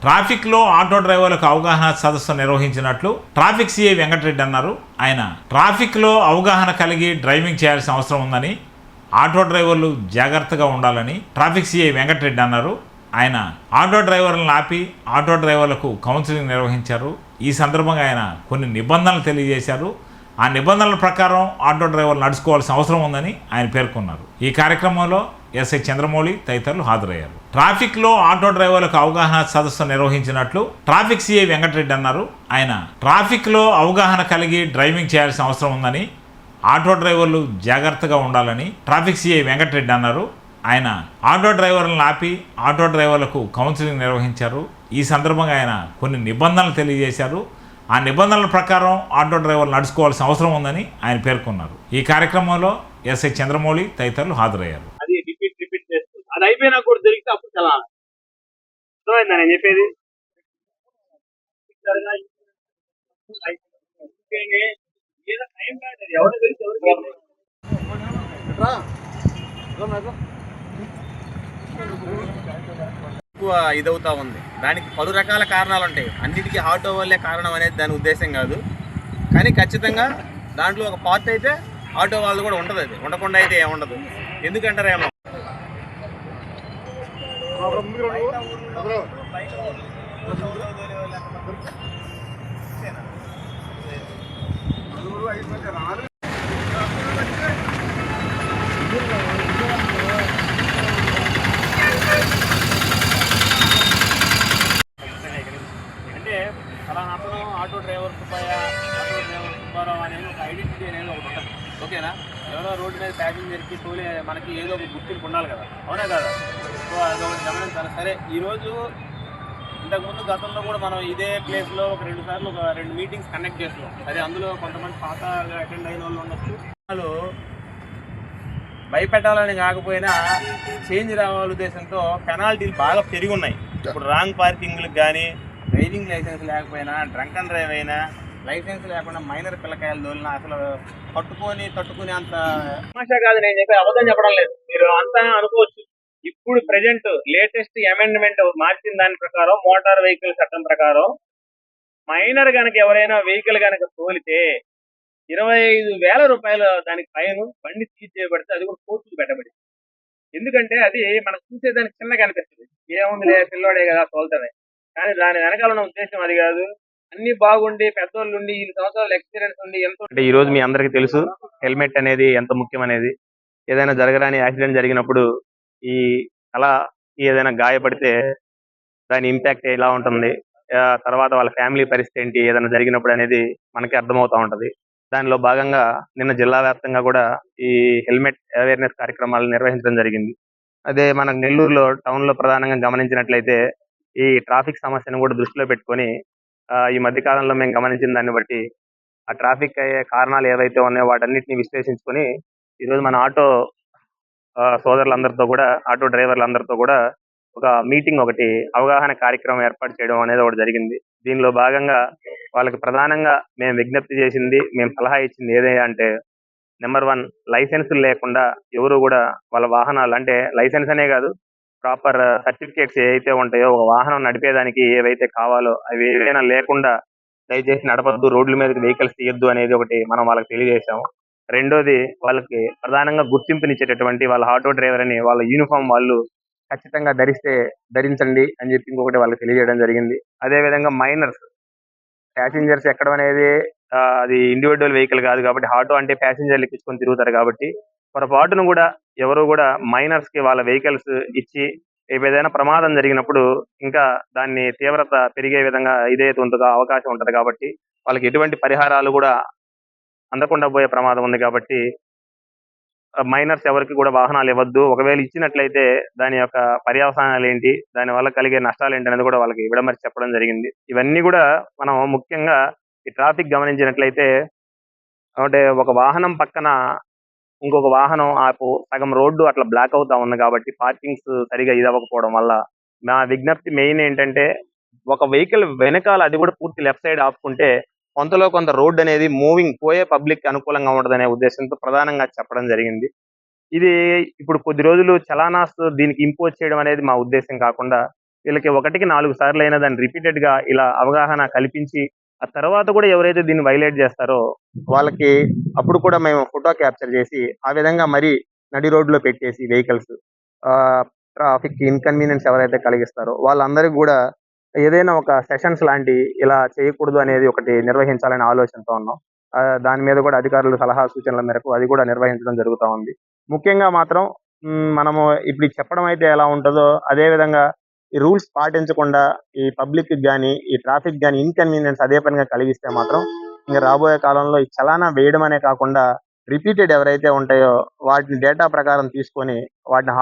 ట్రాఫిక్లో ఆటో డ్రైవర్లకు అవగాహన సదస్సు నిర్వహించినట్లు ట్రాఫిక్ సీఏ వెంకటరెడ్డి అన్నారు. ఆయన ట్రాఫిక్లో అవగాహన కలిగి డ్రైవింగ్ చేయాల్సిన అవసరం ఉందని ఆటో డ్రైవర్లు జాగ్రత్తగా ఉండాలని ట్రాఫిక్ సీఏ వెంకటరెడ్డి అన్నారు. ఆయన ఆటో డ్రైవర్లను ఆపి ఆటో డ్రైవర్లకు కౌన్సిలింగ్ నిర్వహించారు. ఈ సందర్భంగా ఆయన కొన్ని నిబంధనలు తెలియజేశారు. ఆ నిబంధనల ప్రకారం ఆటో డ్రైవర్లు నడుచుకోవాల్సిన అవసరం ఉందని ఆయన పేర్కొన్నారు. ఈ కార్యక్రమంలో ఎస్ఐ చంద్రమౌళి తదితరులు హాజరయ్యారు. ట్రాఫిక్లో ఆటో డ్రైవర్లకు అవగాహన సదస్సు నిర్వహించినట్లు ట్రాఫిక్ సిఐ వెంకటరెడ్డి అన్నారు. ఆయన ట్రాఫిక్లో అవగాహన కలిగి డ్రైవింగ్ చేయాల్సిన అవసరం ఉందని ఆటో డ్రైవర్లు జాగ్రత్తగా ఉండాలని ట్రాఫిక్ సిఐ వెంకటరెడ్డి అన్నారు. ఆయన ఆటో డ్రైవర్లను ఆపి ఆటో డ్రైవర్లకు కౌన్సిలింగ్ నిర్వహించారు. ఈ సందర్భంగా ఆయన కొన్ని నిబంధనలు తెలియజేశారు. ఆ నిబంధనల ప్రకారం ఆటో డ్రైవర్లు నడుచుకోవాల్సిన అవసరం ఉందని ఆయన పేర్కొన్నారు. ఈ కార్యక్రమంలో ఎస్ఐ చంద్రమౌళి తదితరులు హాజరయ్యారు. అది రిపీట్ రిపీట్ చేస్తుంది అది అయిపోయినా కూడా దొరికితే అప్పుడు చాలా అర్థమైందా నేను చెప్పేది? ఎవరో. ఎక్కువ ఇదవుతా ఉంది. దానికి పలు రకాల కారణాలు ఉంటాయి అన్నిటికీ ఆటో వల్లే కారణం అనేది దాని ఉద్దేశం కాదు. కానీ ఖచ్చితంగా దాంట్లో ఒక పార్ట్ అయితే ఆటో వాళ్ళు కూడా ఉంటుంది అది. ఉండకుండా అయితే ఏముండదు ఎందుకంటారేమో అంటే ఫలానా అతను auto driver Subbaiah auto driver Subbarao అనేది ఒక ఐడెంటిటీ అనేది ఒకటి ఉంటుంది. ఓకేనా? ఎవరో రోడ్డు మీద ప్యాసింజర్కి తోలే మనకి ఏదో ఒక గుర్తింపు ఉండాలి కదా. అవునా కదా? సో అది ఒకటి గమనించాలి. సరే ఈరోజు ఇంతకుముందు గతంలో కూడా మనం ఇదే ప్లేస్లో ఒక రెండు సార్లు ఒక రెండు మీటింగ్స్ కండక్ట్ చేస్తున్నాం సరే అందులో కొంతమంది పాత అటెండ్ అయిన వాళ్ళు ఉండొచ్చు. వాళ్ళు భయపెట్టాలని కాకపోయినా చేంజ్ రావాలి ఉద్దేశంతో పెనాల్టీలు బాగా పెరిగి ఉన్నాయి. ఇప్పుడు రాంగ్ పార్కింగ్లకు కానీ డ్రైవింగ్ లైసెన్స్ లేకపోయినా డ్రంక్ అండ్ డ్రైవ్ అయినా లైసెన్స్ లేకుండా మైనర్ పిల్లకాయలు దోలినా అసలు పట్టుకొని తట్టుకునే అంత సమస్య కాదు నేను చెప్పి అబద్ధం చెప్పడం లేదు. మీరు అంతా అనుకోవచ్చు. ఇప్పుడు ప్రజెంట్ లేటెస్ట్ అమెండ్మెంట్ మార్చిన దాని ప్రకారం మోటార్ వెహికల్ చట్టం ప్రకారం మైనర్ కనుక ఎవరైనా వెహికల్ కనుక తోలితే ఇరవై ఐదు వేల రూపాయలు దానికి పైన బండి సీజ్ చేయబడితే అది కూడా కోర్టుకు పెట్టబడింది. ఎందుకంటే అది మనకు చూసేదానికి చిన్నగా అనిపిస్తుంది. ఏముందిలే పిల్లోడే కదా తోలుతుంది కానీ దాని వెనకాల ఉన్న ఉద్దేశం అది కాదు. అన్ని బాగుండి పెద్దోళ్ళు ఉండి ఈ సంవత్సరాలు ఎక్స్పీరియన్స్ ఉండి ఎంతో అంటే ఈ రోజు మీ అందరికీ తెలుసు హెల్మెట్ అనేది ఎంత ముఖ్యమనేది ఏదైనా జరగరాని యాక్సిడెంట్ జరిగినప్పుడు ఈ అలా ఏదైనా గాయపడితే దాని ఇంపాక్ట్ ఎలా ఉంటుంది? తర్వాత వాళ్ళ ఫ్యామిలీ పరిస్థితి ఏంటి? ఏదైనా జరిగినప్పుడు అనేది మనకి అర్థమవుతూ ఉంటది. దానిలో భాగంగా నిన్న జిల్లా వ్యాప్తంగా కూడా ఈ హెల్మెట్ అవేర్నెస్ కార్యక్రమాలు నిర్వహించడం జరిగింది. అదే మన నెల్లూరులో టౌన్లో ప్రధానంగా గమనించినట్లయితే ఈ ట్రాఫిక్ సమస్యను కూడా దృష్టిలో పెట్టుకొని ఈ మధ్య కాలంలో మేము గమనించిన దాన్ని బట్టి ఆ ట్రాఫిక్ అయ్యే కారణాలు ఏవైతే ఉన్నాయో వాటన్నిటిని విశ్లేషించుకొని ఈరోజు మన ఆటో ఆ, సోదరులందరితో కూడా ఆటో డ్రైవర్లందరితో కూడా ఒక మీటింగ్ ఒకటి అవగాహన కార్యక్రమం ఏర్పాటు చేయడం అనేది ఒకటి జరిగింది. దీనిలో భాగంగా వాళ్ళకి ప్రధానంగా మేము విజ్ఞప్తి చేసింది మేము సలహా ఇచ్చింది ఏదైనా అంటే నెంబర్ వన్ లైసెన్స్ లేకుండా ఎవరు కూడా వాళ్ళ వాహనాలు అంటే లైసెన్స్ అనే కాదు ప్రాపర్ సర్టిఫికేట్స్ ఏవైతే ఉంటాయో ఒక వాహనం నడిపేదానికి ఏవైతే కావాలో అవి ఏవైనా లేకుండా దయచేసి నడపద్దు రోడ్ల మీదకి వెహికల్స్ తీయొద్దు అనేది ఒకటి మనం వాళ్ళకి తెలియజేశాము. రెండోది వాళ్ళకి ప్రధానంగా గుర్తింపునిచ్చేటటువంటి వాళ్ళ ఆటో డ్రైవర్ అని వాళ్ళ యూనిఫామ్ వాళ్ళు ఖచ్చితంగా ధరిస్తే ధరించండి అని చెప్పి ఇంకొకటి వాళ్ళకి తెలియజేయడం జరిగింది. అదే విధంగా మైనర్స్ ప్యాసింజర్స్ ఎక్కడం అనేది అది ఇండివిజువల్ వెహికల్ కాదు కాబట్టి ఆటో అంటే ప్యాసింజర్లు ఎక్కించుకొని తిరుగుతారు కాబట్టి పొరపాటును కూడా ఎవరు కూడా మైనర్స్కి వాళ్ళ వెహికల్స్ ఇచ్చి ఏదైనా ప్రమాదం జరిగినప్పుడు ఇంకా దాన్ని తీవ్రత పెరిగే విధంగా ఇదైతే ఉంటుందో అవకాశం ఉంటుంది కాబట్టి వాళ్ళకి ఎటువంటి పరిహారాలు కూడా అందకుండా పోయే ప్రమాదం ఉంది కాబట్టి మైనర్స్ ఎవరికి కూడా వాహనాలు ఇవ్వద్దు. ఒకవేళ ఇచ్చినట్లయితే దాని యొక్క పర్యవసానాలు ఏంటి దాని వల్ల కలిగే నష్టాలు ఏంటి అనేది కూడా వాళ్ళకి విడమర్చి చెప్పడం జరిగింది. ఇవన్నీ కూడా మనం ముఖ్యంగా ఈ ట్రాఫిక్ గమనించినట్లయితే అంటే ఒక వాహనం పక్కన ఇంకొక వాహనం ఆపు సగం రోడ్డు అట్లా బ్లాక్ అవుతా ఉంది కాబట్టి పార్కింగ్స్ సరిగా ఇది అవ్వకపోవడం వల్ల నా విజ్ఞప్తి మెయిన్ ఏంటంటే ఒక వెహికల్ వెనకాల అది కూడా పూర్తి లెఫ్ట్ సైడ్ ఆపుకుంటే కొంతలో కొంత రోడ్ అనేది మూవింగ్ పోయే పబ్లిక్ అనుకూలంగా ఉండదనే ఉద్దేశంతో ప్రధానంగా చెప్పడం జరిగింది. ఇది ఇప్పుడు కొద్ది రోజులు చలానాస్ దీనికి ఇంపోజ్ చేయడం అనేది మా ఉద్దేశం కాకుండా వీళ్ళకి ఒకటికి నాలుగు సార్లు అయినా దాన్ని రిపీటెడ్గా ఇలా అవగాహన కల్పించి ఆ తర్వాత కూడా ఎవరైతే దీన్ని వైలేట్ చేస్తారో వాళ్ళకి అప్పుడు కూడా మేము ఫోటో క్యాప్చర్ చేసి ఆ విధంగా మరి నడి రోడ్లో పెట్టేసి వెహికల్స్ ట్రాఫిక్ ఇన్కన్వీనియన్స్ ఎవరైతే కలిగిస్తారో వాళ్ళందరికీ కూడా ఏదైనా ఒక సెషన్స్ లాంటి ఇలా చేయకూడదు అనేది ఒకటి నిర్వహించాలనే ఆలోచనతో ఉన్నాం. దాని మీద కూడా అధికారులు సలహా సూచనల మేరకు అది కూడా నిర్వహించడం జరుగుతూ ఉంది. ముఖ్యంగా మాత్రం మనము ఇప్పుడు చెప్పడం అయితే ఎలా ఉంటుందో అదే విధంగా ఈ రూల్స్ పాటించకుండా ఈ పబ్లిక్ కానీ ఈ ట్రాఫిక్ కానీ ఇన్కన్వీనియన్స్ అదే పనిగా కలిగిస్తే మాత్రం ఇంకా రాబోయే కాలంలో ఈ చలానా వేయడం అనే కాకుండా రిపీటెడ్ ఎవరైతే ఉంటాయో వాటిని డేటా ప్రకారం తీసుకొని వాటిని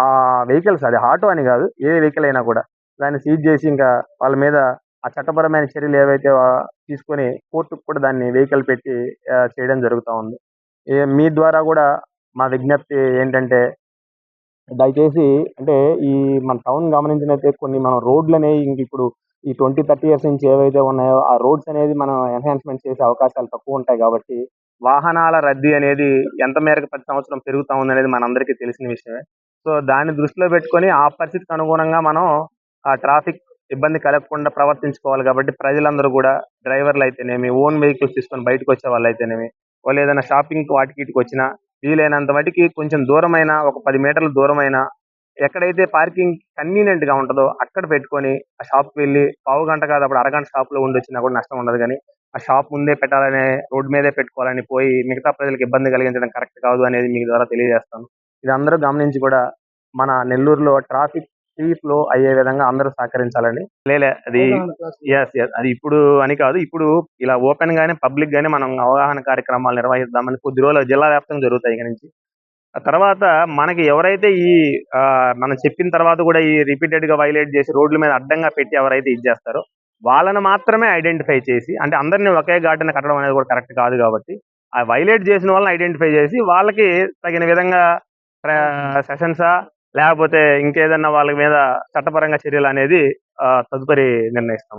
వెహికల్స్ అది ఆటో అని కాదు ఏ వెహికల్ అయినా కూడా దాన్ని సీజ్ చేసి ఇంకా వాళ్ళ మీద ఆ చట్టపరమైన చర్యలు ఏవైతే తీసుకొని కోర్టుకు కూడా దాన్ని వెహికల్ పెట్టి చేయడం జరుగుతూ ఉంది. మీ ద్వారా కూడా మా విజ్ఞప్తి ఏంటంటే దయచేసి అంటే ఈ మన టౌన్ గమనించినైతే కొన్ని మనం రోడ్లు అనేవి ఇంక ఇప్పుడు ఈ ట్వంటీ థర్టీ ఇయర్స్ నుంచి ఏవైతే ఉన్నాయో ఆ రోడ్స్ అనేది మనం ఎన్హాన్స్మెంట్ చేసే అవకాశాలు తక్కువ ఉంటాయి కాబట్టి వాహనాల రద్దీ అనేది ఎంత మేరకు ప్రతి సంవత్సరం పెరుగుతా ఉంది అనేది మనందరికీ తెలిసిన విషయమే. సో దాన్ని దృష్టిలో పెట్టుకొని ఆ పరిస్థితికి అనుగుణంగా మనం ఆ ట్రాఫిక్ ఇబ్బంది కలగకుండా ప్రవర్తించుకోవాలి కాబట్టి ప్రజలందరూ కూడా డ్రైవర్లు అయితేనేమి ఓన్ వెహికల్స్ తీసుకొని బయటకు వచ్చే వాళ్ళు అయితేనేమి వాళ్ళు ఏదైనా షాపింగ్ వాటికి ఇటుకు వచ్చినా వీలైనంత మటుకి కొంచెం దూరమైన ఒక పది మీటర్ల దూరమైన ఎక్కడైతే పార్కింగ్ కన్వీనియంట్గా ఉంటుందో అక్కడ పెట్టుకొని ఆ షాప్ వెళ్ళి పావు గంట కాదు అప్పుడు అరగంట షాప్లో ఉండి వచ్చినా కూడా నష్టం ఉండదు. కానీ ఆ షాప్ ముందే పెట్టాలని రోడ్ మీదే పెట్టుకోవాలని పోయి మిగతా ప్రజలకు ఇబ్బంది కలిగించడం కరెక్ట్ కాదు అనేది మీ ద్వారా తెలియజేస్తాను. ఇది అందరూ గమనించి కూడా మన నెల్లూరులో ట్రాఫిక్ ఫ్రీ ఫ్లో అయ్యే విధంగా అందరూ సహకరించాలని. లేలే అది ఎస్ ఎస్ అది ఇప్పుడు అని కాదు. ఇప్పుడు ఇలా ఓపెన్ గానే పబ్లిక్ గానే మనం అవగాహన కార్యక్రమాలు నిర్వహిద్దామని కొద్ది రోజులు జిల్లా వ్యాప్తంగా జరుగుతాయి ఇక నుంచి. ఆ తర్వాత మనకి ఎవరైతే ఈ మనం చెప్పిన తర్వాత కూడా ఈ రిపీటెడ్గా వైలేట్ చేసి రోడ్ల మీద అడ్డంగా పెట్టి ఎవరైతే ఇది చేస్తారో వాళ్ళని మాత్రమే ఐడెంటిఫై చేసి అంటే అందరినీ ఒకే ఘాటున కట్టడం అనేది కూడా కరెక్ట్ కాదు కాబట్టి ఆ వైలేట్ చేసిన వాళ్ళని ఐడెంటిఫై చేసి వాళ్ళకి తగిన విధంగా సెషన్సా లేకపోతే ఇంకేదన్నా వాళ్ళ మీద చట్టపరంగా చర్యలు అనేది ఆ, తదుపరి నిర్ణయిస్తాం.